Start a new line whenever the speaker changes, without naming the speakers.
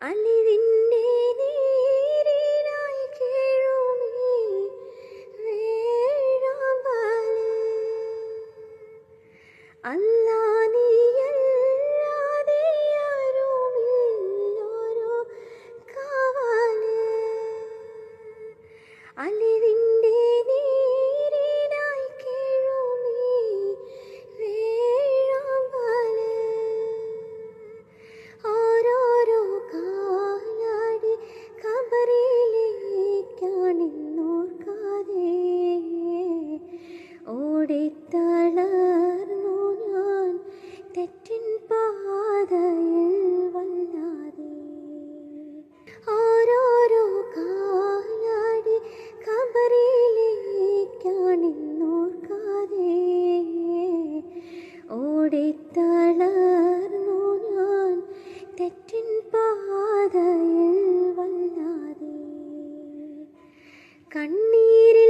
അലിവിന്റെ നീരിനായി കേഴുമീ വേഴാമ്പൽ. അല്ലാ നീയല്ലാതെ ആരുമില്ലൊരു കാവൽ അലിവിന്റെ തെറ്റിൻ പാതയിൽ വല്ലാതെ. ഓരോരോ കായാടി കബറിയിലേക്കാണെന്നോർക്കാതെ ഓടിത്തളർന്നു ഞാൻ തെറ്റിൻ പാതയിൽ വല്ലാതെ. കണ്ണീര്